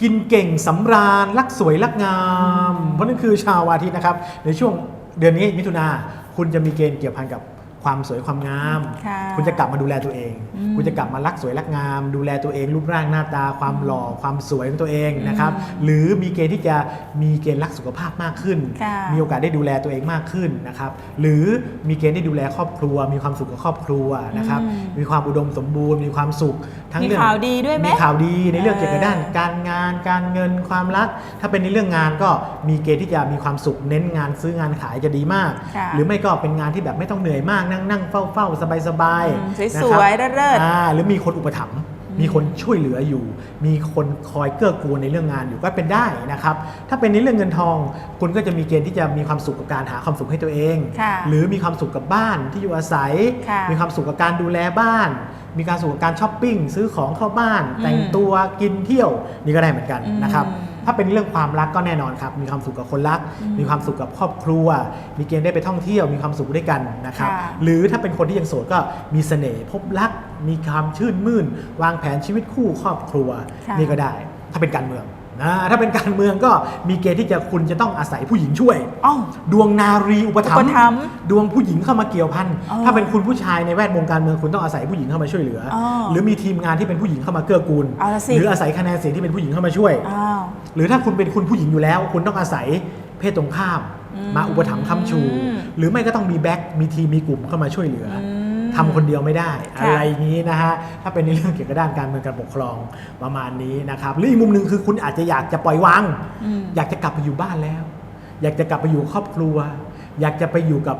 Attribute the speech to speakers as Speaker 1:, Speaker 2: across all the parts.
Speaker 1: กินเก่งสำราญรักสวยรักงาม เพราะนั่นคือชาววันอาทิตย์นะครับ ในช่วงเดือนนี้มิถุนาคุณจะมีเกณฑ์เกี่ยวพันกับ ความสวยความงาม
Speaker 2: ค่ะ
Speaker 1: คุณจะกลับมาดูแลตัวเอง
Speaker 2: อืม
Speaker 1: คุณจะกลับมารักสวยรักงาม ดูแลตัวเอง รูปร่างหน้าตา ความหล่อความสวยของตัวเองนะครับ หรือมีเกณฑ์ที่จะมีเกณฑ์รักสุขภาพมากขึ้น
Speaker 2: ค่ะ
Speaker 1: มีโอกาสได้ดูแลตัวเองมากขึ้นนะครับ หรือมีเกณฑ์ได้ดูแลครอบครัว มีความสุขกับครอบครัวนะครับ
Speaker 2: อืม
Speaker 1: มีความอุดมสมบูรณ์ มีความสุข ทั้ง
Speaker 2: มี
Speaker 1: เรื่อง
Speaker 2: ข่าวดีด้วยไหม
Speaker 1: มีข่าวดีในเรื่องเกี่ยวกับ
Speaker 2: เออ
Speaker 1: ด้าน การงาน การเงิน ความรัก ถ้าเป็นในเรื่องงานก็มีเกณฑ์ที่จะมีความสุขเน้นงานซื้องานขายจะดีมาก
Speaker 2: ค่ะ
Speaker 1: หรือไม่ก็เป็นงานที่แบบไม่ต้องเหนื่อยมากนั่งนั่งเฝ้าเฝ้าสบายสบายๆ
Speaker 2: อืม
Speaker 1: นะ
Speaker 2: ส
Speaker 1: ครับ
Speaker 2: วยๆเลิศๆ
Speaker 1: อ่าหรือมีคนอุปถัมภ์มีคนช่วยเหลืออยู่ มีคนคอยเกื้อกูลในเรื่องงานอยู่ก็เป็นได้นะครับ ถ้าเป็นในเรื่องเงินทอง คุณก็จะมีเกณฑ์ที่จะมีความสุขกับการหาความสุขให้ตัวเอง
Speaker 2: ค่ะ
Speaker 1: หรือมีความสุขกับบ้านที่อยู่อาศัย
Speaker 2: ค่ะ
Speaker 1: มีความสุขกับการดูแลบ้าน มีการสุขกับการช้อปปิ้งซื้อของเข้าบ้าน
Speaker 2: อืม
Speaker 1: แต่งตัวกินเที่ยวนี่ก็ได้เหมือนกัน
Speaker 2: อืม
Speaker 1: นะครับถ้าเป็นเรื่องความรักก็แน่นอนครับ มีความสุขกับคนรัก
Speaker 2: อืม
Speaker 1: มีความสุขกับครอบครัว มีเกณฑ์ได้ไปท่องเที่ยว มีความสุขด้วยกันนะครับ
Speaker 2: ค่ะ
Speaker 1: หรือถ้าเป็นคนที่ยังโสดก็มีเสน่ห์พบรัก มีความชื่นมื่น วางแผนชีวิตคู่ครอบครัว
Speaker 2: ค่ะ
Speaker 1: นี่ก็ได้ ถ้าเป็นการเมือง นะถ้าเป็นการเมืองก็มีเกณฑ์ที่จะคุณจะต้องอาศัยผู้หญิงช่วย
Speaker 2: อ้าว
Speaker 1: ดวงนารีอุปถัม
Speaker 2: อุปถัม
Speaker 1: ภ์
Speaker 2: ภ์
Speaker 1: ดวงผู้หญิงเข้ามาเกี่ยวพัน
Speaker 2: อ๋อ
Speaker 1: ถ้าเป็นคุณผู้ชายในแวดวงการเมืองคุณต้องอาศัยผู้หญิงเข้ามาช่วยเหลืออ
Speaker 2: อ
Speaker 1: หรือมีทีมงานที่เป็นผู้หญิงเข้ามาเกื้อกูล
Speaker 2: เอาละสิ
Speaker 1: หรืออาศัยคะแนนเสียงที่เป็นผู้หญิงเข้ามาช่วย
Speaker 2: อ้าว
Speaker 1: หรือถ้าคุณเป็นคุณผู้หญิงอยู่แล้ว คุณต้องอาศัยเพศตรงข้าม
Speaker 2: อืม
Speaker 1: มาอุปถัมภ์ค้ำชู หรือไม่ก็ต้องมีแบ็คมีทีมมีกลุ่มเข้ามาช่วยเหลืออ
Speaker 2: อืม
Speaker 1: ทำคนเดียวไม่ได้
Speaker 2: ค่ะ
Speaker 1: อะไรอย่างนี้นะฮะถ้าเป็นในเรื่องเกี่ยวกับด้านการเมืองการปกครองประมาณนี้นะครับหรืออีกมุมหนึ่งคือคุณอาจจะอยากจะปล่อยวาง
Speaker 2: อืม
Speaker 1: อยากจะกลับไปอยู่บ้านแล้ว อยากจะกลับไปอยู่ครอบครัว อยากจะไปอยู่กับ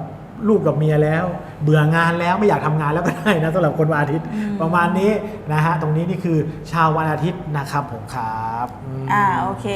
Speaker 1: ลูกกับเมียแล้ว เบื่องานแล้วไม่อยากทำงานแล้วก็ได้นะสำหรับคนวันอาทิตย์
Speaker 2: อืม
Speaker 1: ประมาณนี้นะฮะตรงนี้นี่คือชาววันอาทิตย์นะครับผมครับม
Speaker 2: อ่าโอเค